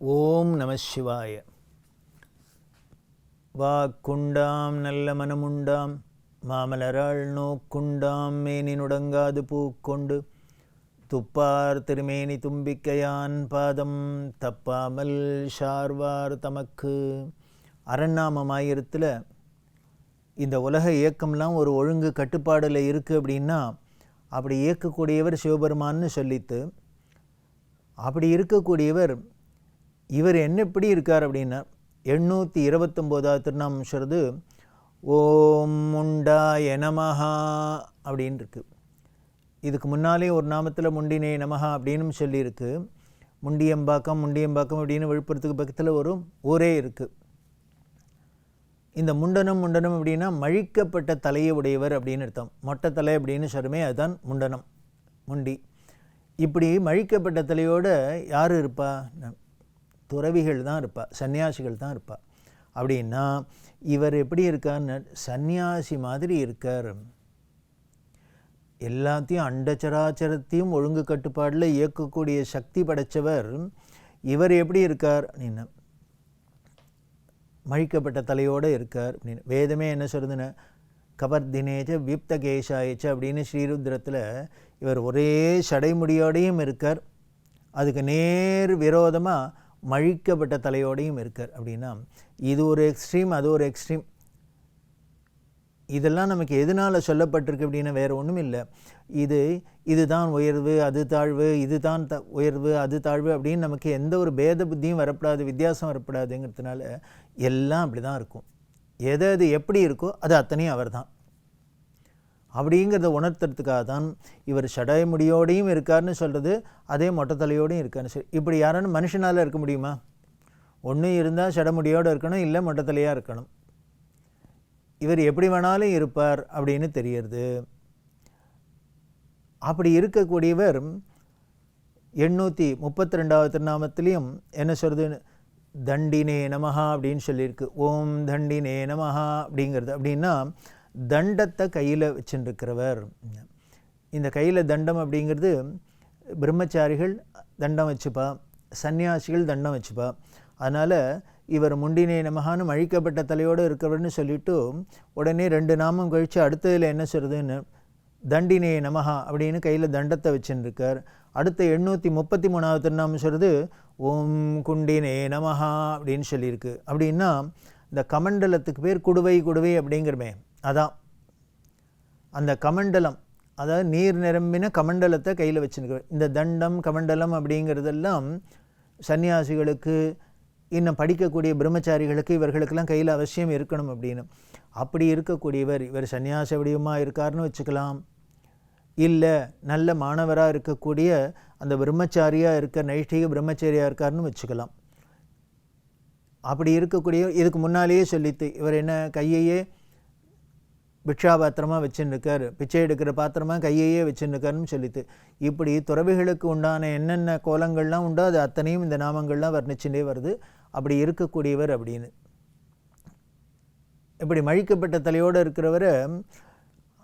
ஓம் நம சிவாய. வாக்குண்டாம் நல்ல மனமுண்டாம் மாமலராள் நோக்குண்டாம் மேனி நுடங்காது பூக்கொண்டு துப்பார் திருமேனி தும்பிக்கையான் பாதம் தப்பாமல் ஷார்வார் தமக்கு. அரண்நாமமாயிரத்தில் இந்த உலக இயக்கம்லாம் ஒரு ஒழுங்கு கட்டுப்பாடில் இருக்குது அப்படின்னா அப்படி இயக்கக்கூடியவர் சிவபெருமான்னு சொல்லித்து அப்படி இருக்கக்கூடியவர் இவர் என்ன எப்படி இருக்கார் அப்படின்னா எண்ணூற்றி இருபத்தொம்போதாவது திருநாமம் ஓம் முண்டா எனமஹா அப்படின்னு இருக்கு இதுக்கு முன்னாலே ஒரு நாமத்தில் முண்டினே நமஹா அப்படின்னு சொல்லியிருக்கு. முண்டியம்பாக்கம் முண்டியம்பாக்கம் அப்படின்னு விழுப்புரத்துக்கு பக்கத்தில் ஒரு ஊரே இருக்குது இந்த முண்டனம் முண்டனம் அப்படின்னா மழிக்கப்பட்ட தலையை உடையவர் அப்படின்னு அர்த்தம். மொட்டை தலை அப்படின்னு சொல்லுமே அதுதான் முண்டனம் முண்டி. இப்படி மழிக்கப்பட்ட தலையோடு யார் இருப்பா? துறவிகள் தான் இருப்பாள் சன்னியாசிகள் தான் இருப்பாள் அப்படின்னா இவர் எப்படி இருக்கார்னு சந்நியாசி மாதிரி இருக்கார். எல்லாத்தையும் அண்டச்சராச்சரத்தையும் ஒழுங்கு கட்டுப்பாடில் இயக்கக்கூடிய சக்தி படைத்தவர் இவர் எப்படி இருக்கார் அப்படின்னா. மழிக்கப்பட்ட தலையோடு இருக்கார் அப்படின்னு. வேதமே என்ன சொல்லுதுன்னு கபர்தினேச்ச விப்த கேஷாயிச்சு அப்படின்னு ஸ்ரீருத்ரத்தில் இவர் ஒரே சடைமுடியோடையும் இருக்கார். அதுக்கு நேர் விரோதமாக மழிக்கப்பட்ட தலையோடையும் இருக்கார். அப்படின்னா இது ஒரு எக்ஸ்ட்ரீம் அது ஒரு எக்ஸ்ட்ரீம் இதெல்லாம் நமக்கு எதனால் சொல்லப்பட்டிருக்கு அப்படின்னா வேறு ஒன்றும் இல்லை. இது இதுதான் உயர்வு அது தாழ்வு இதுதான் த உயர்வு அது தாழ்வு அப்படின்னு நமக்கு எந்த ஒரு பேத புத்தியும் வரப்படாது வித்தியாசம் வரப்படாதுங்கிறதுனால எல்லாம் அப்படி தான் இருக்கும். எது அது எப்படி இருக்கோ அது அத்தனையும் அவர் தான் அப்படிங்கிறத உணர்த்துறதுக்காக தான் இவர் சடைமுடியோடையும் இருக்கார்னு சொல்கிறது அதே மொட்டத்தலையோடையும் இருக்காருன்னு சரி இப்படி யாரானு மனுஷனால் இருக்க முடியுமா? ஒன்று இருந்தால் சடைமுடியோடு இருக்கணும் இல்லை மொட்டத்தலையாக இருக்கணும். இவர் எப்படி வேணாலும் இருப்பார் அப்படின்னு தெரியறது. அப்படி இருக்கக்கூடியவர் எண்ணூற்றி முப்பத்தி ரெண்டாவது திருநாமத்திலையும் என்ன சொல்கிறது தண்டினே நமஹா அப்படின்னு சொல்லியிருக்கு. ஓம் தண்டினே நமஹா அப்படிங்கிறது. அப்படின்னா தண்டத்தை கையில் வச்சுருக்கிறவர் இந்த கையில் தண்டம் அப்படிங்கிறது பிரம்மச்சாரிகள் தண்டம் வச்சுப்பா சன்னியாசிகள் தண்டம் வச்சுப்பா. அதனால் இவர் முண்டினே நமகான்னு அழிக்கப்பட்ட தலையோடு இருக்கிறவர்னு சொல்லிவிட்டு உடனே ரெண்டு நாமம் கழித்து அடுத்ததில் என்ன சொல்கிறதுன்னு தண்டினே நமஹா அப்படின்னு கையில் தண்டத்தை வச்சுருக்கார் அடுத்த எண்ணூற்றி முப்பத்தி மூணாவது திருநாமம் சொல்கிறது ஓம் குண்டினே நமஹா அப்படின்னு சொல்லியிருக்கு. அப்படின்னா இந்த கமண்டலத்துக்கு பேர் குடுவை குடுவை அப்படிங்கிறமே. அதான். அந்த கமண்டலம் அதாவது நீர் நிரம்பின கமண்டலத்தை கையில் வச்சுருக்க இந்த தண்டம் கமண்டலம் அப்படிங்கிறதெல்லாம் சன்னியாசிகளுக்கு இன்னும் படிக்கக்கூடிய பிரம்மச்சாரிகளுக்கு இவர்களுக்கெல்லாம் கையில் அவசியம் இருக்கணும் அப்படின்னு. அப்படி இருக்கக்கூடியவர் இவர் சன்னியாச வடிவமாக இருக்காருன்னு வச்சுக்கலாம். இல்லை நல்ல மாணவராக இருக்கக்கூடிய அந்த பிரம்மச்சாரியாக இருக்க நைஷ்டிக பிரம்மச்சாரியாக இருக்காருன்னு வச்சுக்கலாம். அப்படி இருக்கக்கூடிய இதுக்கு முன்னாலேயே சொல்லித்து இவர் என்ன கையையே பிக்ஷா பாத்திரமாக வச்சுருக்கார் பிச்சை எடுக்கிற பாத்திரமாக கையையே வச்சுருக்காருன்னு சொல்லிட்டு. இப்படி துறவிகளுக்கு உண்டான என்னென்ன கோலங்கள்லாம் உண்டோ அது அத்தனையும் இந்த நாமங்கள்லாம் வர்ணிச்சுட்டே வருது. அப்படி இருக்கக்கூடியவர் அப்படின்னு. இப்படி மழிக்கப்பட்ட தலையோடு இருக்கிறவர்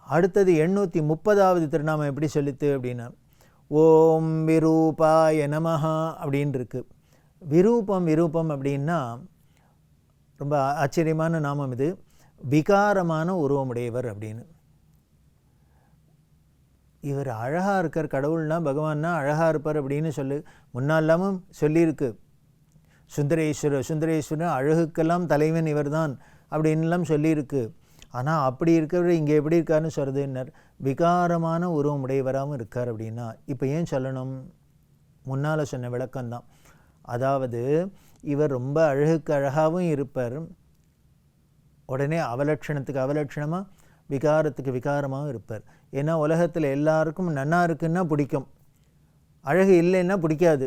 அடுத்தது எண்ணூற்றி முப்பதாவது திருநாமம் எப்படி சொல்லித்து அப்படின்னா ஓம் விரூபாய நமஹா அப்படின்னு இருக்கு விரூபம் விரூபம் அப்படின்னா ரொம்ப ஆச்சரியமான நாமம் இது. விகாரமான உருவமுடையவர் அப்படின்னு. இவர் அழகாக இருக்கார் கடவுள்னா பகவான்னா அழகாக இருப்பார் அப்படின்னு சொல்லு முன்னாலாமும் சொல்லியிருக்கு. சுந்தரேஸ்வரர் சுந்தரேஸ்வரர் அழகுக்கெல்லாம் தலைவன் இவர்தான் அப்படின்லாம் சொல்லியிருக்கு. ஆனால் அப்படி இருக்கிறவர் இங்கே எப்படி இருக்காருன்னு சொல்கிறதுன்னர் விகாரமான உருவம் உடையவராகவும் இருக்கார் அப்படின்னா இப்போ ஏன் சொல்லணும்? முன்னால் சொன்ன விளக்கம்தான். அதாவது இவர் ரொம்ப அழகுக்கு அழகாகவும் இருப்பார் உடனே அவலட்சணத்துக்கு அவலட்சணமாக விகாரத்துக்கு விகாரமாக இருப்பார். ஏன்னா உலகத்தில் எல்லாருக்கும் நன்னா இருக்குன்னா பிடிக்கும். அழகு இல்லைன்னா பிடிக்காது.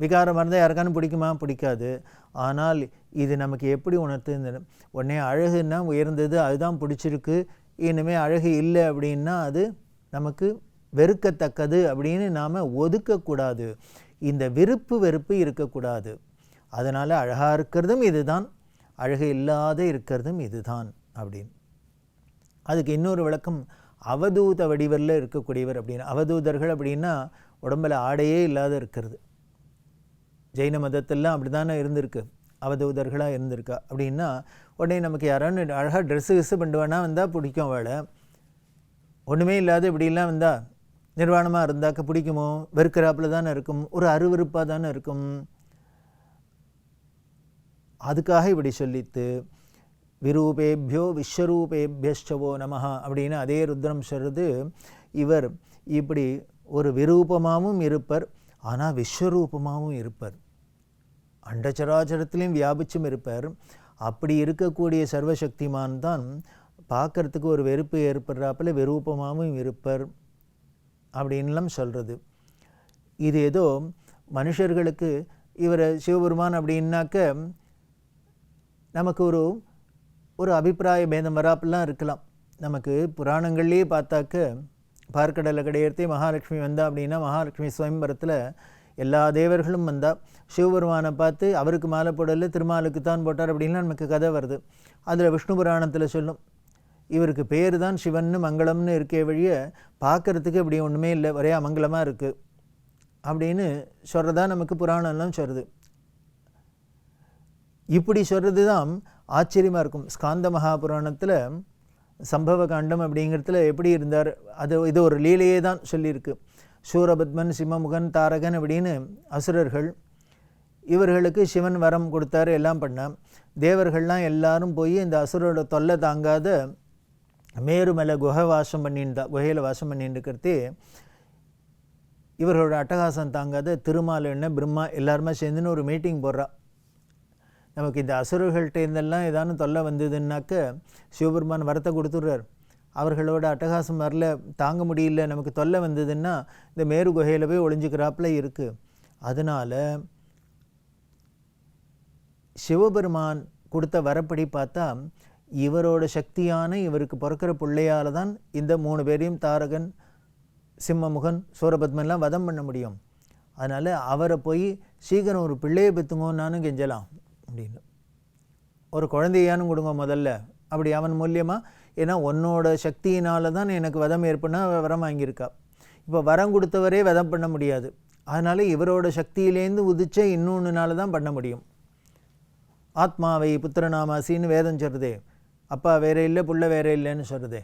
விகாரமாக இருந்தால் யாருக்கானு பிடிக்குமா? பிடிக்காது. ஆனால் இது நமக்கு எப்படி உணர்த்து உடனே அழகுன்னா உயர்ந்தது அதுதான் பிடிச்சிருக்கு. இனிமேல் அழகு இல்லை அப்படின்னா அது நமக்கு வெறுக்கத்தக்கது அப்படின்னு நாம் ஒதுக்கக்கூடாது. இந்த விருப்பு வெறுப்பு இருக்கக்கூடாது. அதனால் அழகாக இருக்கிறதும் இதுதான். அழகு இல்லாத இருக்கிறதும் இதுதான் அப்படின்னு. அதுக்கு இன்னொரு விளக்கம் அவதூத வடிவில் இருக்கக்கூடியவர் அப்படின்னு. அவதூதர்கள் அப்படின்னா உடம்பில் ஆடையே இல்லாத இருக்கிறது. ஜெயின மதத்தெல்லாம் அப்படி தானே இருந்திருக்கு. அவதூதர்களாக இருந்திருக்கா அப்படின்னா உடனே நமக்கு யாராவது அழகாக ட்ரெஸ்ஸு கிஸ்ஸு பண்ணுவானா வந்தால் பிடிக்கும் அவளை. ஒன்றுமே இல்லாத இப்படிலாம் வந்தால் நிர்வாணமாக இருந்தாக்க பிடிக்குமோ? வெறுக்கிறாப்பில் தானே இருக்கும். ஒரு அருவருப்பாக தானே இருக்கும். அதுக்காக இப்படி சொல்லித்து விரூபேபியோ விஸ்வரூபேபியஷ்டவோ நம அப்படின்னு அதே ருத்ரம் சொல்கிறது இவர். இப்படி ஒரு விரூபமாகவும் இருப்பர் ஆனால் விஸ்வரூபமாகவும் இருப்பர். அண்டச்சராச்சரத்திலையும் வியாபிச்சும் இருப்பார். அப்படி இருக்கக்கூடிய சர்வசக்திமான் தான் பார்க்கறதுக்கு ஒரு வெறுப்பு ஏற்படுறாப்புல விரூபமாகவும் இருப்பர் அப்படின்லாம் சொல்கிறது இது ஏதோ மனுஷர்களுக்கு இவர் சிவபெருமான் அப்படின்னாக்க நமக்கு ஒரு ஒரு அபிப்பிராய பேதம் வராப்பெல்லாம் இருக்கலாம். நமக்கு புராணங்கள்லேயே பார்த்தாக்க பார்க்கடலை கிடையத்தே மகாலட்சுமி வந்தா அப்படின்னா மகாலட்சுமி சுயம்பரத்தில் எல்லா தேவர்களும் வந்தா சிவபெருமானை பார்த்து அவருக்கு மாலை போடல திருமாலுக்கு தான் போட்டார் அப்படின்லாம் நமக்கு கதை வருது. அதில் விஷ்ணு புராணத்தில் சொல்லும் இவருக்கு பேர் தான் சிவன்னு மங்களம்னு இருக்கே வழிய பார்க்கறதுக்கு இப்படி ஒன்றுமே இல்லை ஒரே அமங்கலமாக இருக்குது அப்படின்னு சொல்கிறதா நமக்கு புராணம்லாம் சொல்கிறது இப்படி சொல்கிறது தான் ஆச்சரியமாக இருக்கும். ஸ்காந்த மகாபுராணத்தில் சம்பவ காண்டம் அப்படிங்கிறதுல எப்படி இருந்தார்? அது இது ஒரு லீலையே தான் சொல்லியிருக்கு. சூரபத்மன் சிம்மமுகன் தாரகன் அப்படின்னு அசுரர்கள் இவர்களுக்கு சிவன் வரம் கொடுத்தாரு எல்லாம் பண்ணான் தேவர்கள்லாம் எல்லாரும் போய் இந்த அசுரோட தொல்லை தாங்காத மேருமலை குகை வாசம் பண்ணியிருந்தா குகையில் வாசம் பண்ணிட்டு இவர்களோட அட்டகாசம் தாங்காத திருமால் என்ன பிரம்மா எல்லாருமே சேர்ந்துன்னு ஒரு மீட்டிங் போடுறா. நமக்கு இந்த அசுரர்கள்ட்ட இருந்தெல்லாம் ஏதானு தொல்லை வந்ததுன்னாக்க சிவபெருமான் வரத்தை கொடுத்துட்றார். அவர்களோட அட்டகாசம் வரல தாங்க முடியல நமக்கு தொல்லை வந்ததுன்னா இந்த மேரு குகையில் போய் ஒளிஞ்சுக்கிறாப்புல இருக்குது அதனால் சிவபெருமான் கொடுத்த வரப்படி பார்த்தா இவரோட சக்தியான இவருக்கு பிறக்கிற பிள்ளையால் தான் இந்த மூணு பேரையும் தாரகன் சிம்மமுகன் சூரபத்மன்லாம் வதம் பண்ண முடியும். அதனால் அவரை போய் சீக்கிரம் ஒரு பிள்ளையை பெற்றுங்கன்னாலும் கெஞ்சலாம். அப்படின்னு. ஒரு குழந்தையானும் கொடுங்க முதல்ல. அப்படி அவன் மூலியமாக ஏன்னா உன்னோட சக்தியினால தான் எனக்கு வதம் ஏற்பண்ண வரம் வாங்கியிருக்கா. இப்போ வரம் கொடுத்தவரே வதம் பண்ண முடியாது. அதனால் இவரோட சக்தியிலேருந்து உதிச்ச இன்னொன்றுனால தான் பண்ண முடியும். ஆத்மாவை புத்திரநாமாசின்னு வேதம் சொல்கிறதே அப்பா வேற இல்லை புள்ள வேற இல்லைன்னு சொல்கிறதே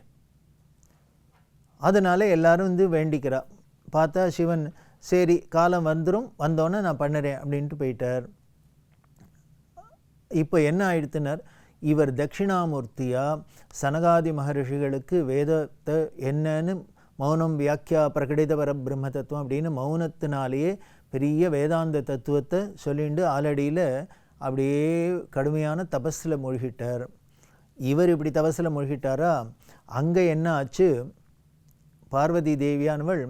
அதனால் எல்லாரும் வந்து வேண்டிக்கிறா. பார்த்தா சிவன் சரி காலம் வந்துடும் வந்தோன்னே நான் பண்ணுறேன் அப்படின்ட்டு போயிட்டார். இப்போ என்ன ஆயிடுத்துனர்? இவர் தட்சிணாமூர்த்தியாக சனகாதி மகரிஷிகளுக்கு வேதத்தை என்னன்னு மௌனம் வியாக்கியா பிரகடித வர பிரம்ம தத்துவம் அப்படின்னு மௌனத்தினாலேயே பெரிய வேதாந்த தத்துவத்தை சொல்லிண்டு ஆலடியில் அப்படியே கடுமையான தபஸில் மூழ்கிட்டார். இவர் இப்படி தபஸில் மூழ்கிட்டாரா? அங்கே என்ன ஆச்சு? பார்வதி தேவியானவள்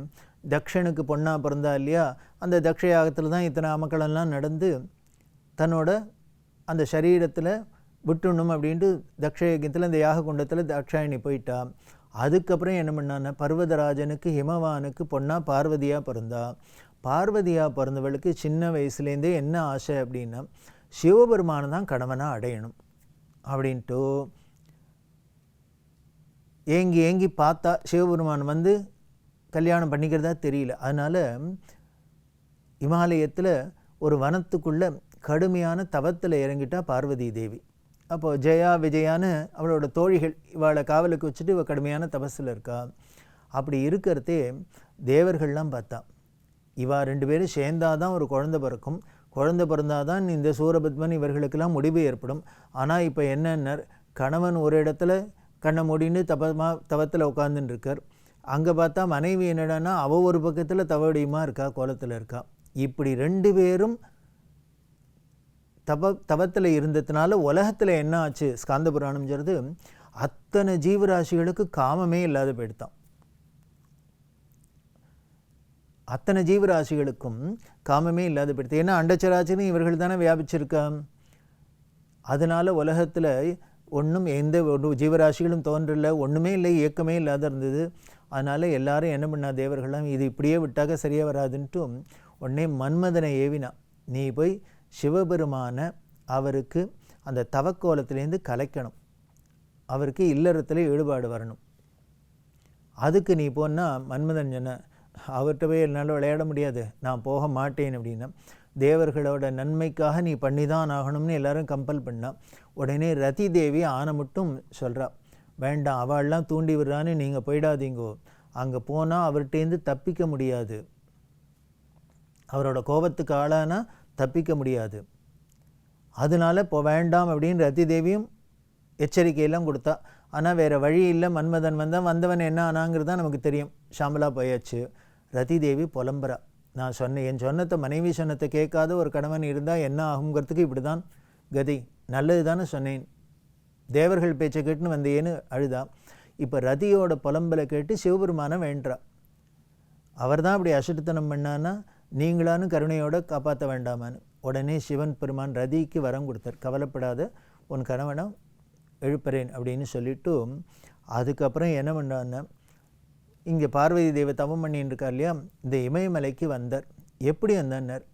தக்ஷனுக்கு பொண்ணா பிறந்தா இல்லையா? அந்த தக்ஷ யாகத்தில் தான் இத்தனை அமக்களெல்லாம் நடந்து தன்னோட அந்த சரீரத்தில் விட்டுணும் அப்படின்ட்டு தக்ஷயஜத்தில் இந்த யாக குண்டத்தில் தக்ஷாயினி போயிட்டா. அதுக்கப்புறம் என்ன பண்ணான்னா பர்வதராஜனுக்கு ஹிமவானுக்கு பொண்ணாக பார்வதியாக பிறந்தா. பார்வதியாக பிறந்தவளுக்கு சின்ன வயசுலேருந்தே என்ன ஆசை அப்படின்னா சிவபெருமானை தான் கணவனாக அடையணும் அப்படின்ட்டு ஏங்கி ஏங்கி பார்த்தா சிவபெருமான் வந்து கல்யாணம் பண்ணிக்கிறதா தெரியல. அதனால் இமாலயத்தில் ஒரு வனத்துக்குள்ளே கடுமையான தவத்தில் இறங்கிட்டா பார்வதி தேவி. அப்போது ஜெயா விஜயான்னு அவளோட தோழிகள் இவளை காவலுக்கு வச்சுட்டு இவள் கடுமையான தபஸில் இருக்கா? அப்படி இருக்கிறதே தேவர்கள்லாம் பார்த்தா. இவா ரெண்டு பேரும் சேர்ந்தாதான் ஒரு குழந்தை பிறக்கும். குழந்த பிறந்தாதான் இந்த சூரபத்மன் இவர்களுக்கெல்லாம் முடிவு ஏற்படும். ஆனால் இப்போ என்னென்ன கணவன் ஒரு இடத்துல கண்ணை மூடின்னு தபமா தவத்தில் உட்காந்துன்னு இருக்கார். அங்கே பார்த்தா மனைவி என்னடான்னா அவள் ஒரு பக்கத்தில் தவடியுமா இருக்கா கோலத்தில் இருக்கா? இப்படி ரெண்டு பேரும் தப தவத்தில் இருந்ததுனால உலகத்தில் என்ன ஆச்சு? ஸ்காந்த புராணம்ங்கிறது அத்தனை ஜீவராசிகளுக்கு காமமே இல்லாத போயிடுதான். அத்தனை ஜீவராசிகளுக்கும் காமமே இல்லாத போயிடுது ஏன்னா அண்டச்சராச்சரும் இவர்கள் தானே வியாபிச்சிருக்கா அதனால் உலகத்தில் ஒன்றும் எந்த ஒரு ஜீவராசிகளும் தோன்றல ஒன்றுமே இல்லை இயக்கமே இல்லாத இருந்தது. அதனால் எல்லாரும் என்ன பண்ணா தேவர்களாம் இது இப்படியே விட்டாக்க சரியாக வராதுன்ட்டு உடனே மன்மதனை ஏவினா. நீ போய் சிவபெருமான அவருக்கு அந்த தவக்கோலத்திலேருந்து கலைக்கணும். அவருக்கு இல்லறத்தில் ஈடுபாடு வரணும். அதுக்கு நீ போனால் மன்மதன் சொன்ன அவர்கிட்ட போய் என்னால் விளையாட முடியாது நான் போக மாட்டேன் அப்படின்னா தேவர்களோட நன்மைக்காக நீ பண்ணி தான் ஆகணும்னு எல்லாரும் கம்பல் பண்ணால் உடனே ரதி தேவி ஆன மட்டும் சொல்கிறா வேண்டாம் அவள்லாம் தூண்டி விடுறான்னு நீங்கள் போயிடாதீங்கோ அங்கே போனால் அவர்கிட்டேருந்து தப்பிக்க முடியாது. அவரோட கோபத்துக்கு ஆளானா தப்பிக்க முடியாது. அதனால இப்போ வேண்டாம் அப்படின்னு ரதி தேவியும் எச்சரிக்கையெல்லாம் கொடுத்தா. ஆனால் வேறு வழி இல்லை. மன்மதன் வந்தால் வந்தவன் என்ன ஆனாங்கிறது தான் நமக்கு தெரியும். ஷாமலா போயாச்சு. ரதி தேவி புலம்புறா. நான் சொன்னேன் என் சொன்னத்தை மனைவி சொன்னத்தை கேட்காத ஒரு கணவன் இருந்தால் என்ன ஆகுங்கிறதுக்கு இப்படி தான் கதி நல்லது தானே சொன்னேன். தேவர்கள் பேச்சை கேட்டுன்னு வந்தேன்னு அழுதா. இப்போ ரதியோட புலம்பலை கேட்டு சிவபெருமானை வேண்டா அவர் தான் அப்படி அசட்டுத்தனம் பண்ணான்னா நீங்களானு கருணையோட காப்பாற்ற வேண்டாமான்னு உடனே சிவன் பெருமான் ரதிக்கு வரம் கொடுத்தார். கவலைப்படாத உன் கணவனை எழுப்புறேன் அப்படின்னு சொல்லிட்டு அதுக்கப்புறம் என்ன பண்ணான்னா இங்கே பார்வதி தேவ தவம் பண்ணின்னு இருக்கார் இல்லையா? இந்த இமயமலைக்கு வந்தார். எப்படி வந்தார்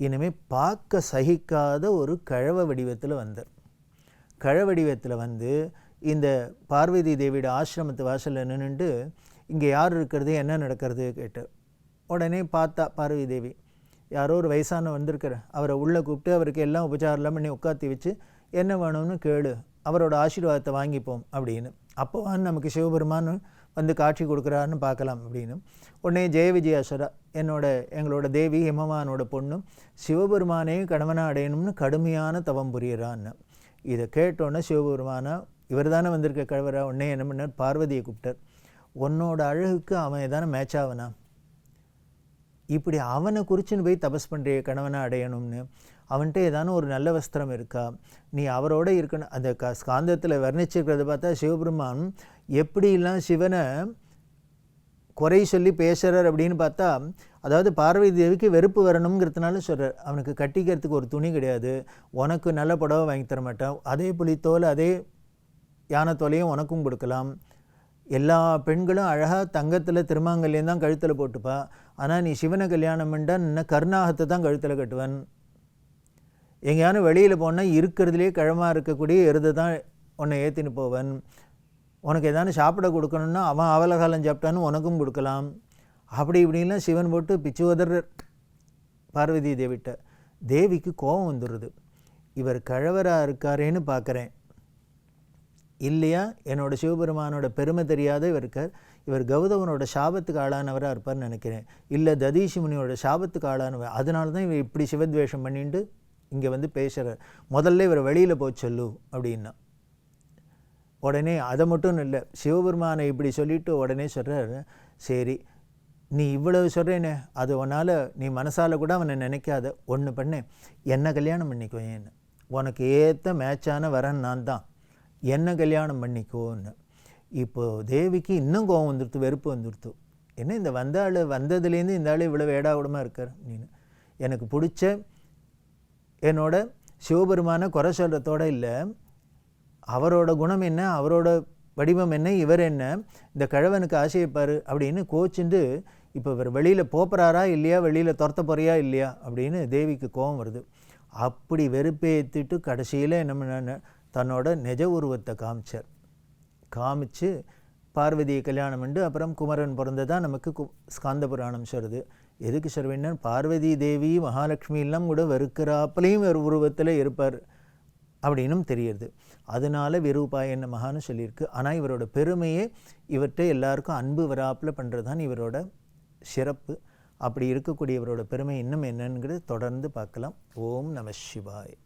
இனிமேல் பார்க்க சகிக்காத ஒரு கழவ வடிவத்தில் வந்தார். கழ வடிவத்தில் வந்து இந்த பார்வதி தேவியோட ஆசிரமத்து வாசலில் நின்றுட்டு இங்கே யார் இருக்கிறது என்ன நடக்கிறது கேட்டார். உடனே பார்த்தா பார்வதி தேவி யாரோ ஒரு வயசான வந்திருக்கிற அவரை உள்ளே கூப்பிட்டு அவருக்கு எல்லாம் உபச்சாரம்லாம் பண்ணி உட்காத்தி வச்சு என்ன வேணும்னு கேளு அவரோட ஆசீர்வாதத்தை வாங்கிப்போம் அப்படின்னு. அப்போவான் நமக்கு சிவபெருமான் வந்து காட்சி கொடுக்குறாருன்னு பார்க்கலாம் அப்படின்னு. உடனே ஜெய விஜயாஸ்வரா என்னோட எங்களோட தேவி ஹிமவானோட பொண்ணும் சிவபெருமானையும் கணவனாக அடையணும்னு கடுமையான தவம் புரியறான்னு. இதை கேட்டோன்னே சிவபெருமானா இவர் தானே வந்திருக்க கழவரா உடனே என்ன பண்ணார்? பார்வதியை கூப்பிட்டார். உன்னோட அழகுக்கு அவன் எதானே மேட்ச் ஆவனா இப்படி அவனை குறிச்சின்னு போய் தபஸ் பண்ணுறிய கணவனை அடையணும்னு. அவன்கிட்ட ஏதானும் ஒரு நல்ல வஸ்திரம் இருக்கா? நீ அவரோட இருக்கணும். அந்த க ஸ்காந்தத்தில் வர்ணிச்சிருக்கிறத பார்த்தா சிவபெருமான் எப்படிலாம் சிவனை குறை சொல்லி பேசுகிறார் அப்படின்னு பார்த்தா அதாவது பார்வதி தேவிக்கு வெறுப்பு வரணுங்கிறதுனால சொல்கிறார் அவனுக்கு கட்டிக்கிறதுக்கு ஒரு துணி கிடையாது. உனக்கு நல்ல புடவை வாங்கி தர மாட்டான் அதே புலித்தோல் அதே யானை தோலையும் உனக்கும் கொடுக்கலாம். எல்லா பெண்களும் அழகாக தங்கத்தில் திருமாங்கல்யம் தான் கழுத்தில் போட்டுப்பா. ஆனால் நீ சிவனை கல்யாணம் பண்ணிட்டா இன்னும் கருணாகத்தை தான் கழுத்தில் கட்டுவன். எங்கேயானு வெளியில் போனால் இருக்கிறதுலே கிழமாக இருக்கக்கூடிய எருதை தான் உன்னை ஏற்றின்னு போவன். உனக்கு எதானு சாப்பிட கொடுக்கணுன்னா அவன் அவலகாலம் சாப்பிட்டான்னு உனக்கும் கொடுக்கலாம். அப்படி இப்படின்லாம் சிவன் போட்டு பிச்சுவதர் பார்வதி தேவிட்ட. தேவிக்கு கோபம் வந்துடுது இவர் கழவராக இருக்காரேன்னு பார்க்குறேன் இல்லையா? என்னோட சிவபெருமானோட பெருமை தெரியாத இவர் இருக்கார். இவர் கௌதமனோட சாபத்துக்கு ஆளானவராக இருப்பார்னு நினைக்கிறேன். இல்லை ததீஷி முனியோட சாபத்துக்கு ஆளானவர். அதனால தான் இவர் இப்படி சிவத்வேஷம் பண்ணிட்டு இங்கே வந்து பேசுகிறார் முதல்ல இவர் வெளியில் போய் சொல்லு அப்படின்னா. உடனே அதை மட்டும் இல்லை சிவபெருமானை இப்படி சொல்லிவிட்டு உடனே சொல்கிறார் சரி நீ இவ்வளவு சொல்கிறேனே அது உன்னால் நீ மனசால் கூட அவனை நினைக்காத. ஒன்று பண்ணு என்ன கல்யாணம் பண்ணிக்குவேன் உனக்கு ஏற்ற மேட்சான வரன் நான் தான். என்ன கல்யாணம் பண்ணிக்கோன்னு. இப்போது தேவிக்கு இன்னும் கோவம் வந்துடுத்து வெறுப்பு வந்துடுத்து என்ன இந்த வந்த ஆள் வந்ததுலேருந்து இந்த ஆள் இவ்வளோ வேடாவிடமாக இருக்கார் அப்படின்னு. எனக்கு பிடிச்ச என்னோட சிவபெருமான குறை சொல்கிறதோட இல்லை. அவரோட குணம் என்ன அவரோட வடிவம் என்ன இவர் என்ன இந்த கிழவனுக்கு ஆசையப்பார் அப்படின்னு கோச்சுண்டு இப்போ இவர் வெளியில் போப்புறாரா இல்லையா வெளியில் துரத்த போறியா இல்லையா அப்படின்னு தேவிக்கு கோபம் வருது. அப்படி வெறுப்பேற்றிட்டு கடைசியில் என்ன பண்ண தன்னோட நிஜ உருவத்தை காமிச்சார். காமிச்சு பார்வதியை கல்யாணம் பண்ணி அப்புறம் குமரன் பிறந்ததா நமக்கு கு ஸ்காந்த புராணம் சொல்லுது. எதுக்கு சொல்வேன்னா பார்வதி தேவி மகாலட்சுமி எல்லாம் கூட வெறுக்கிறாப்பிலையும் ஒரு உருவத்தில் இருப்பார் அப்படின்னும் தெரியுது. அதனால விரூபாய என்ன மகான்னு சொல்லியிருக்கு. ஆனால் இவரோட பெருமையே இவர்கிட்ட எல்லாருக்கும் அன்பு வராப்பில் பண்ணுறது தான் இவரோட சிறப்பு. அப்படி இருக்கக்கூடிய இவரோட பெருமை இன்னும் என்னங்கிறது தொடர்ந்து பார்க்கலாம். ஓம் நம சிவாய்.